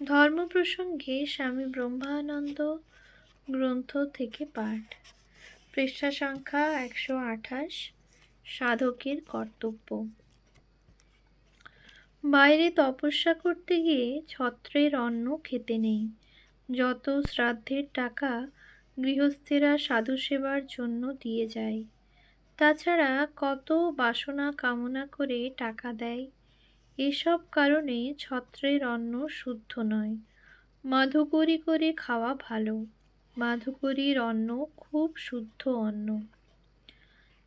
ধর্ম প্রসঙ্গে স্বামী ব্রহ্মানন্দ গ্রন্থ থেকে পাঠ। পৃষ্ঠা সংখ্যা একশো আঠাশ, সাধকের কর্তব্য। বাইরে তপস্যা করতে গিয়ে ছত্রের অন্ন খেতে নেই। যত শ্রাদ্ধের টাকা গৃহস্থেরা সাধু সেবার জন্য দিয়ে যায়, তাছাড়া কত বাসনা কামনা করে টাকা দেয়। এসব কারণে ছত্রের অন্ন শুদ্ধ নয়। মাধুকরি করে খাওয়া ভালো। মাধুকরীর অন্ন খুব শুদ্ধ অন্ন।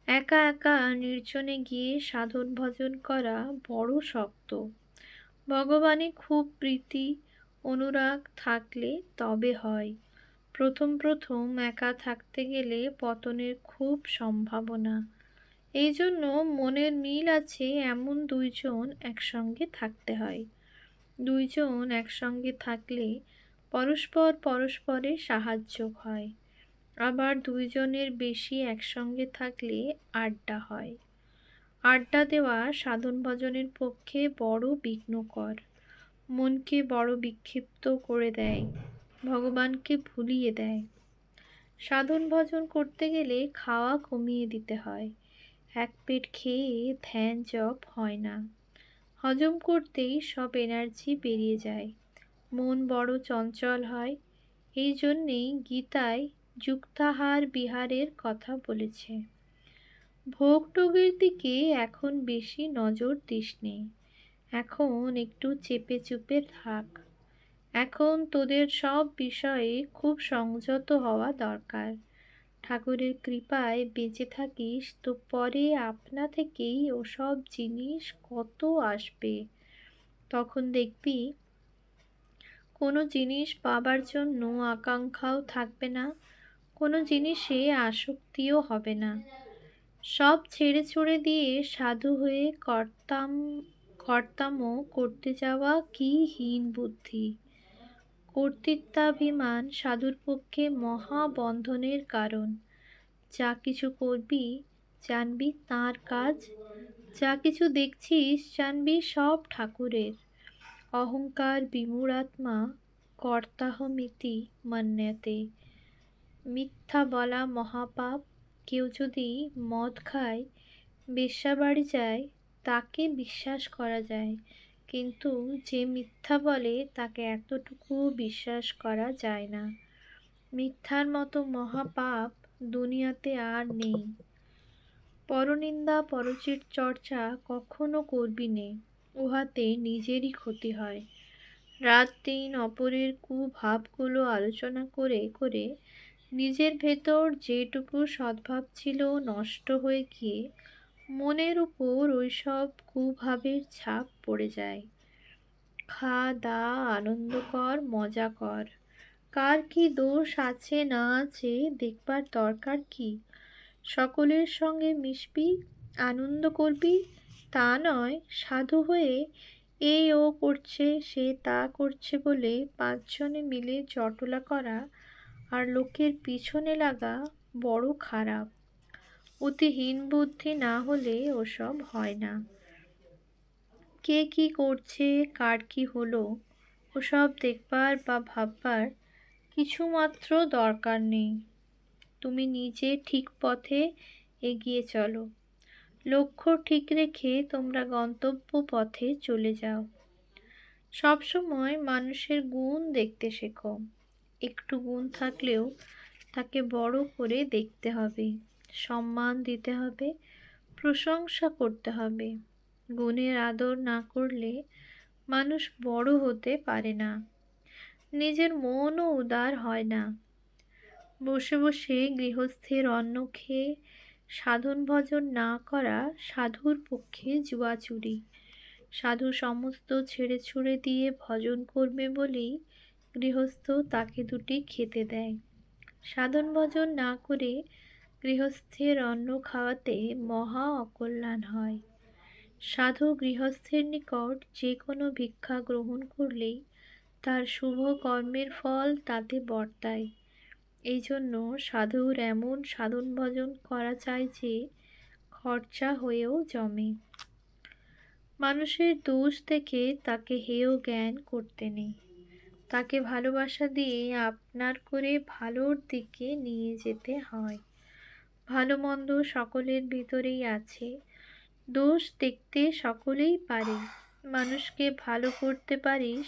একা একা নির্জনে গিয়ে সাধন ভজন করা বড় শক্ত। ভগবানে খুব প্রীতি, অনুরাগ থাকলে তবে হয়। প্রথম প্রথম একা থাকতে গেলে পতনের খুব সম্ভাবনা। এই জন্য মনের মিল আছে এমন দুইজন একসঙ্গে থাকতে হয়। দুইজন একসঙ্গে থাকলে পরস্পর পরস্পরের সাহায্য হয়। আবার দুইজনের বেশি একসঙ্গে থাকলে আড্ডা হয়। আড্ডা দেওয়া সাধন ভজনের পক্ষে বড় বিঘ্নকর। মনকে বড় বিক্ষিপ্ত করে দেয়, ভগবানকে ভুলিয়ে দেয়। সাধন ভজন করতে গেলে খাওয়া কমিয়ে দিতে হয়। এক পেট খেয়ে ধ্যান জপ হয় না। হজম করতেই সব এনার্জি বেরিয়ে যায়। মন বড় চঞ্চল হয়। এই জন্যেই গীতায় যুক্তাহার বিহারের কথা বলেছে। ভোগটোগের দিকে এখন বেশি নজর দিস নেই এখন একটু চেপে চুপে থাক। এখন তোদের সব বিষয়ে খুব সংযত হওয়া দরকার। ঠাকুরের কৃপায় বেঁচে থাকিস, তো পরে আপনা থেকেই ওসব জিনিস কত আসবে? তখন দেখবি, কোনো জিনিস পাবার জন্য আকাঙ্ক্ষাও থাকবে না, কোনো জিনিসে আসক্তিও হবে না। সব ছেড়ে ছুড়ে দিয়ে সাধু হয়ে কর্তাম, কর্তামও করতে যাওয়া কি হীন বুদ্ধি? কর্তৃত্বাভিমান সাধুর পক্ষে মহাবন্ধনের কারণ। যা কিছু করবি, জানবি তার কাজ, যা কিছু দেখছিস, জানবি সব ঠাকুরের। অহংকার বিমূঢ়াত্মা কর্তাহমিতি মান্যতে। মিথ্যা বলা মহাপাপ, কেউ যদি মদ খায়, বেশ্যাবাড়ি যায়, তাকে বিশ্বাস করা যায়। কিন্তু যে মিথ্যা বলে তাকে এতটুকু বিশ্বাস করা যায় না। মিথ্যার মতো মহাপাপ দুনিয়াতে আর নেই। পরনিন্দা পরচির চর্চা কখনো করবি নে, উহাতে নিজেরই ক্ষতি হয়। রাত দিন অপরের কুভাবগুলো আলোচনা করে করে নিজের ভেতর যেটুকু সদ্ভাব ছিল নষ্ট হয়ে গিয়ে মনের উপর ওইসব কুভাবের ছাপ পড়ে যায়। খা, দা, আনন্দ কর, মজা কর। কার কি দোষ আছে, না আছে, দেখবার দরকার কি? সকলের সঙ্গে মিশবি, আনন্দ করবি, তা নয়, সাধু হয়ে এ ও করছে, সে তা করছে বলে পাঁচজনে মিলে জটলা করা আর লোকের পিছনে লাগা বড় খারাপ। অতিহীন বুদ্ধি না হলে ওসব হয় না। কে কি করছে, কার কি হলো, ওসব দেখবার বা ভাববার কিছুমাত্র দরকার নেই। তুমি নিজে ঠিক পথে এগিয়ে চলো। লক্ষ্য ঠিক রেখে তোমরা গন্তব্য পথে চলে যাও। সবসময় মানুষের গুণ দেখতে শেখো। একটু গুণ থাকলেও তাকে বড় করে দেখতে হবে। সম্মান দিতে হবে, প্রশংসা করতে হবে। গুণের আদর না করলে মানুষ বড় হতে পারে না। নিজের মনও উদার হয় না। বসে বসে গৃহস্থের অন্ন খেয়ে সাধন ভজন না করা সাধুর পক্ষে জুয়াচুরি সাধু সমস্ত ছেড়ে ছুড়ে দিয়ে ভজন করবে বলেই গৃহস্থ তাকে দুটি খেতে দেয়। সাধন ভজন না করে গৃহস্থের অন্ন খাওয়াতে মহা অকল্যাণ হয়। সাধু গৃহস্থের নিকট যে কোনো ভিক্ষা গ্রহণ করলেই তার শুভ কর্মের ফল তাতে বর্তায়। এই জন্য সাধুর এমন সাধন ভজন করা চাই যে খরচা হয়েও জমে। মানুষের দোষ দেখে তাকে হেয় জ্ঞান করতে নেই। তাকে ভালোবাসা দিয়ে আপনার করে ভালোর দিকে নিয়ে যেতে হয়। ভালো মন্দ সকলের ভিতরেই আছে। দোষ দেখতে সকলেই পারে। মানুষকে ভালো করতে পারিস,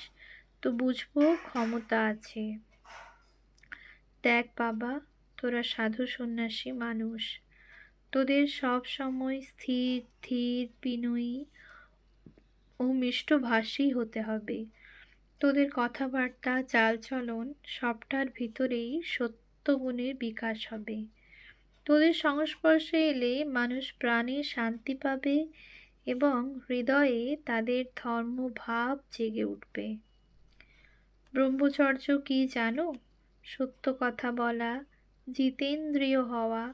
তো বুঝব ক্ষমতা আছে। দেখ বাবা, তোরা সাধু সন্ন্যাসী মানুষ। তোদের সব সময় স্থির, ধীর, বিনয়ী ও মিষ্টভাষী হতে হবে। তোদের কথাবার্তা, চালচলন সবটার ভিতরেই সত্যগুণের বিকাশ হবে। তোদের সংস্পর্শে এলে মানুষ প্রাণে শান্তি পাবে এবং হৃদয়ে তাদের ধর্মভাব জেগে উঠবে। ব্রহ্মচর্য কি জানো? সত্য কথা বলা, জিতেন্দ্রিয় হওয়া,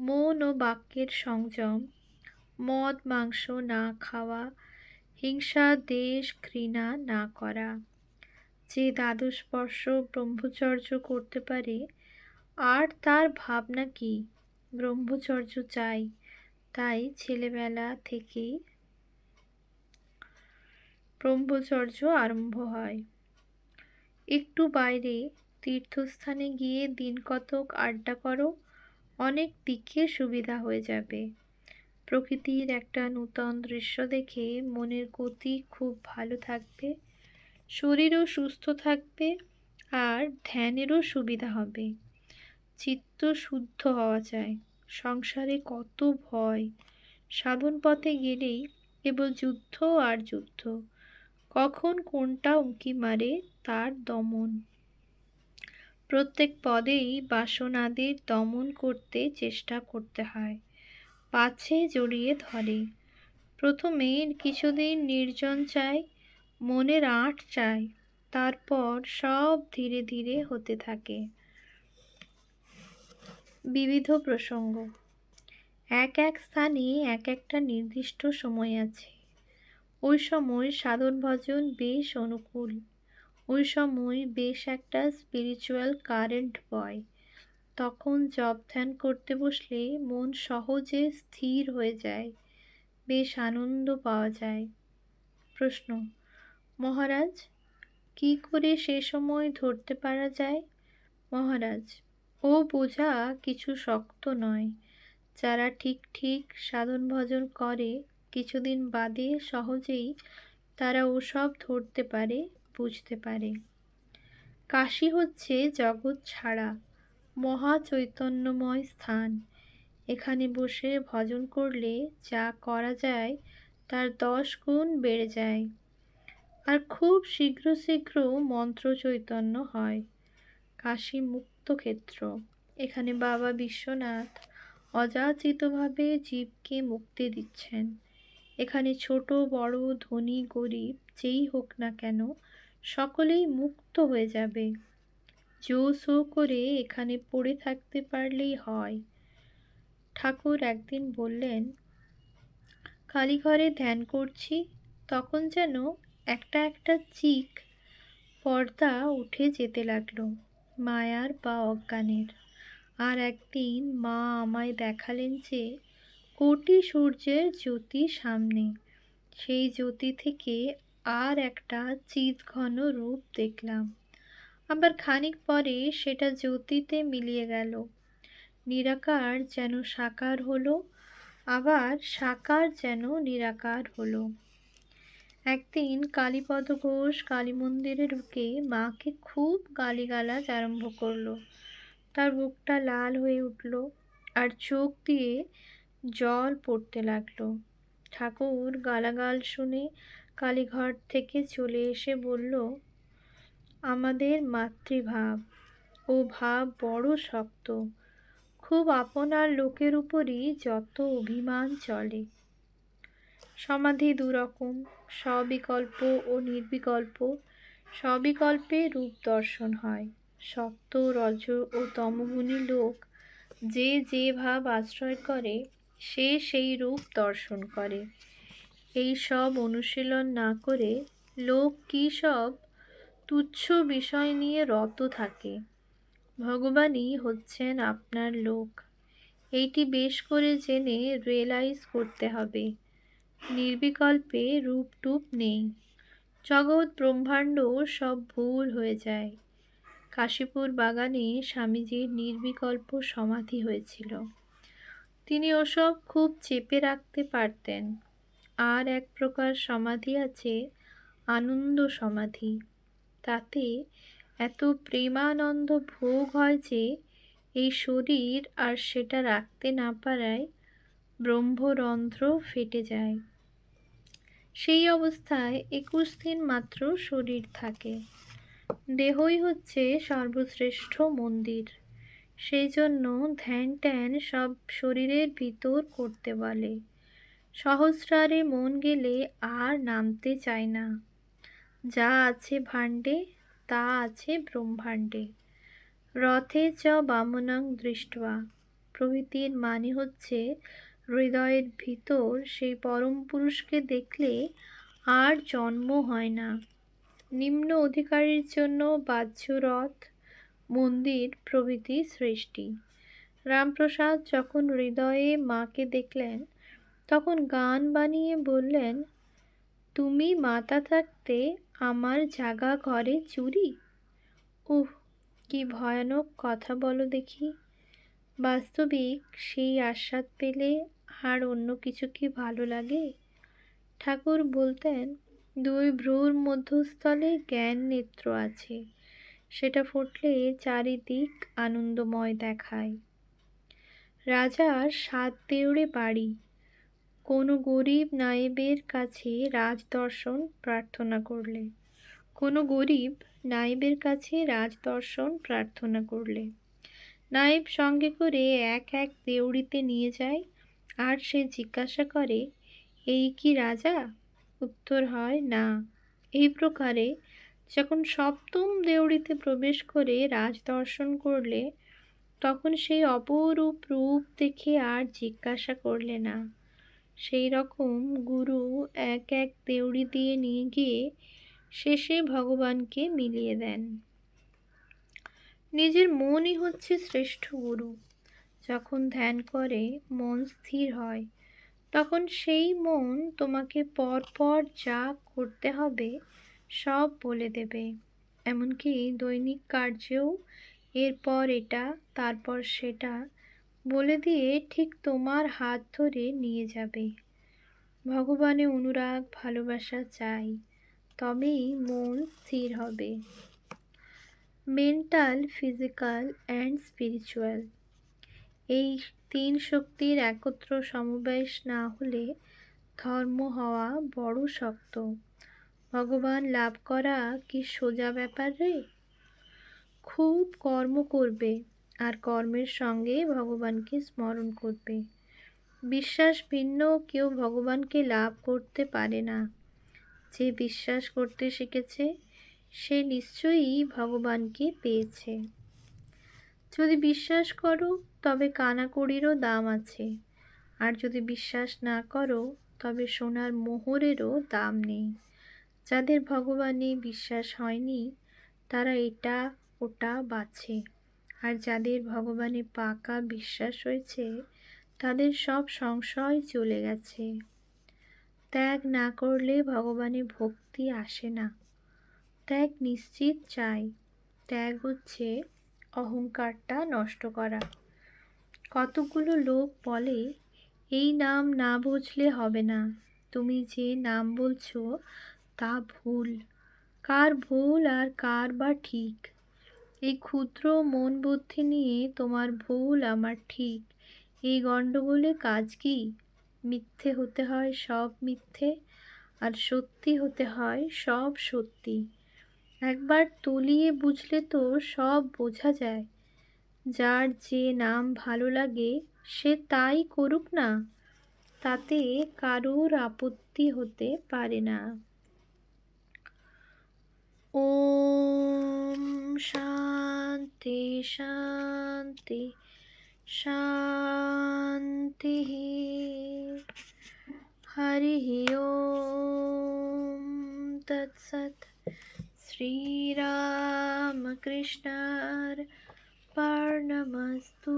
মন ও বাক্যের সংযম, মদ, মাংস না খাওয়া, হিংসা, দেশ, ঘৃণা না করা। যে দ্বাদশ স্পর্শ ব্রহ্মচর্য করতে পারে, আর তার ভাবনা কি? ব্রহ্মচর্য চাই, তাই ছেলেবেলা থেকেই ব্রহ্মচর্য আরম্ভ হয়। একটু বাইরে তীর্থস্থানে গিয়ে দিন কতক আড্ডা করো, অনেক দিকে সুবিধা হয়ে যাবে। প্রকৃতির একটা নূতন দৃশ্য দেখে মনের গতি খুব ভালো থাকবে, শরীরও সুস্থ থাকবে আর ধ্যানেরও সুবিধা হবে। চিত্ত শুদ্ধ হওয়া চাই। সংসারে কত ভয়। সাধন পথে গেলেই কেবল যুদ্ধ আর যুদ্ধ। কখন কোনটা উঁকি মারে তার দমন। প্রত্যেক পদেই বাসনাদের দমন করতে চেষ্টা করতে হয়, পাছে জড়িয়ে ধরে। প্রথমে কিছুদিন নির্জন চাই মনের আঁট চাই তারপর সব ধীরে ধীরে হতে থাকে। বিবিধ প্রসঙ্গ। এক এক স্থানে এক একটা নির্দিষ্ট সময় আছে। ওই সময় সাধন ভজন বেশ অনুকূল। ওই সময় বেশ একটা স্পিরিচুয়াল কারেন্ট বয়। তখন জব ধ্যান করতে বসলে মন সহজে স্থির হয়ে যায়। বেশ আনন্দ পাওয়া যায়। প্রশ্ন, মহারাজ, কি করে সে সময় ধরতে পারা যায়? মহারাজ ও বোঝা কিছু শক্ত নয়। যারা ঠিক ঠিক সাধন ভজন করে, কিছুদিন বাদে সহজেই তারা ওসব ধরতে পারে, বুঝতে পারে। কাশী হচ্ছে জগৎ ছাড়া, মহা চৈতন্যময় স্থান। এখানে বসে ভজন করলে যা করা যায়, তার দশ গুণ বেড়ে যায়। আর খুব শীঘ্র শীঘ্র মন্ত্র চৈতন্য হয়। কাশী মুক্ত ক্ষেত্র এখানে বাবা বিশ্বনাথ অযাচিতভাবে জীবকে মুক্তি দিচ্ছেন। এখানে ছোট, বড়, ধনী, গরিব, যেই হোক না কেন, সকলেই মুক্ত হয়ে যাবে। জো সো করে এখানে পড়ে থাকতে পারলেই হয়। ঠাকুর একদিন বললেন, কালীঘরে ধ্যান করছি, তখন যেন একটা একটা চিক পর্দা উঠে যেতে লাগল। মায়ার বা অজ্ঞানের। আর একদিন মা আমায় দেখালেন যে কোটি সূর্যের জ্যোতি সামনে। সেই জ্যোতি থেকে আর একটা চিত ঘন রূপ দেখলাম। আবার খানিক পরে সেটা জ্যোতিতে মিলিয়ে গেল। নিরাকার যেন সাকার হলো, আবার সাকার যেন নিরাকার হলো। একদিন কালীপদ ঘোষ কালী মন্দিরে ঢুকে মাকে খুব গালিগালাজ আরম্ভ করল। তার বুকটা লাল হয়ে উঠল আর চোখ দিয়ে জল পড়তে লাগল। ঠাকুর গালাগাল শুনে কালীঘর থেকে চলে এসে বলল, আমাদের মাতৃভাব। ও ভাব বড় শক্ত। খুব আপনার লোকের উপরই যত অভিমান চলে। সমাধি দুরকম, সবিকল্প ও নির্বিকল্প। সবিকল্পে রূপ দর্শন হয়। সপ্ত রজ ও তমগুণী লোক যে যে ভাব আশ্রয় করে, সে সেই রূপ দর্শন করে। এই সব অনুশীলন না করে লোক কী সব তুচ্ছ বিষয় নিয়ে রত থাকে? ভগবানই হচ্ছেন আপনার লোক। এইটি বেশ করে জেনে রিয়েলাইজ করতে হবে। নির্বিকল্পে রূপটুপ নেই। জগৎ ব্রহ্মাণ্ড সব ভুল হয়ে যায়। কাশীপুর বাগানে স্বামীজির নির্বিকল্প সমাধি হয়েছিল। তিনি ওসব খুব চেপে রাখতে পারতেন। আর এক প্রকার সমাধি আছে, আনন্দ সমাধি। তাতে এত প্রেমানন্দ ভোগ হয় যে, এই শরীর আর সেটা রাখতে না পারায় ব্রহ্মরন্ধ্র ফেটে যায়। সেই অবস্থায় একুশ দিন মাত্র শরীর থাকে। দেহই হচ্ছে সর্বশ্রেষ্ঠ মন্দির। সেই জন্য ধ্যান ট্যান সব শরীরের ভিতর করতে বলে। সহস্রারে মন গেলে আর নামতে চায় না। যা আছে ভাণ্ডে, তা আছে ব্রহ্মাণ্ডে। রথে চ বামনাং দৃষ্টবা প্রভৃতির মানে হচ্ছে হৃদয়ের ভিতর সেই পরম পুরুষকে দেখলে আর জন্ম হয় না। নিম্ন অধিকারীর জন্য বাহ্য রথ মন্দির প্রভৃতি সৃষ্টি। রামপ্রসাদ যখন হৃদয়ে মাকে দেখলেন, তখন গান বানিয়ে বললেন, তুমি মাতা থাকতে আমার জাগা ঘরে চুরি? উহ, কি ভয়ানক কথা বলো দেখি। বাস্তবিক সেই আস্বাদ পেলে আর অন্য কিছু কি ভালো লাগে? ঠাকুর বলতেন, দুই ভ্রুর মধ্যস্থলে জ্ঞান নেত্র আছে। সেটা ফুটলে চারিদিক আনন্দময় দেখায়। রাজার সাত দেউড়ে বাড়ি। কোনো গরিব নায়েবের কাছে রাজদর্শন প্রার্থনা করলে। কোনো গরিব নায়েবের কাছে রাজদর্শন প্রার্থনা করলে। নায়েব সঙ্গে করে এক এক দেউড়িতে নিয়ে যায়। আর সে জিজ্ঞাসা করে, এই কি রাজা? উত্তর হয়, না। এই প্রকারে যখন সপ্তম দেউড়িতে প্রবেশ করে রাজ দর্শন করলে, তখন সেই অপরূপ রূপ দেখে আর জিজ্ঞাসা করলে না। সেই রকম গুরু এক এক দেউড়ি দিয়ে নিয়ে গিয়ে শেষে ভগবানকে মিলিয়ে দেন। নিজের মনই হচ্ছে শ্রেষ্ঠ গুরু। যখন ধ্যান করে মন স্থির হয়, তখন সেই মন তোমাকে পরপর যা করতে হবে সব বলে দেবে। এমনকি দৈনিক কার্যেও এরপর এটা, তারপর সেটা বলে দিয়ে ঠিক তোমার হাত ধরে নিয়ে যাবে। ভগবানে অনুরাগ, ভালোবাসা চাই, তবেই মন স্থির হবে। মেন্টাল, ফিজিক্যাল অ্যান্ড স্পিরিচুয়াল এই তিন শক্তির একত্র সমবেশ না হলে ধর্ম হওয়া বড় শক্ত। ভগবান লাভ করা কি সোজা ব্যাপার রে? খুব কর্ম করবে আর কর্মের সঙ্গে ভগবানকে স্মরণ করবে। বিশ্বাস ভিন্ন, কেউ ভগবানকে লাভ করতে পারে না। যে বিশ্বাস করতে শিখেছে, সে নিশ্চয়ই ভগবানকে পেয়েছে। যদি বিশ্বাস করো তবে কানাকড়িরও দাম আছে। আর যদি বিশ্বাস না করো, তবে সোনার মোহরেরও দাম নেই। যাদের ভগবানে বিশ্বাস হয়নি, তারা এটা, ওটা বাছে। আর যাদের ভগবানে পাকা বিশ্বাস হয়েছে, তাদের সব সংশয় চলে গেছে। ত্যাগ না করলে ভগবানে ভক্তি আসে না। ত্যাগ নিশ্চিত চাই। ত্যাগ হচ্ছে অহংকারটা নষ্ট করা। কতগুলো লোক বলে, এই নাম না বুঝলে হবে না। তুমি যে নাম বলছো তা ভুল। কার ভুল আর কার বা ঠিক? এই ক্ষুদ্র মন বুদ্ধি নিয়ে তোমার ভুল আমার ঠিক। এই গণ্ডগোলে কাজ কি? মিথ্যে হতে হয় সব মিথ্যে, আর সত্যি হতে হয় সব সত্যি। একবার তলিয়ে বুঝলে তো সব বোঝা যায়। যার যে নাম ভালো লাগে, সে তাই করুক না। তাতে কারুর আপত্তি হতে পারে না। ও শান্তি শান্তি শান্তি। হরি ও তৎসৎ। শ্রীরামকৃষ্ণার Parnamastu.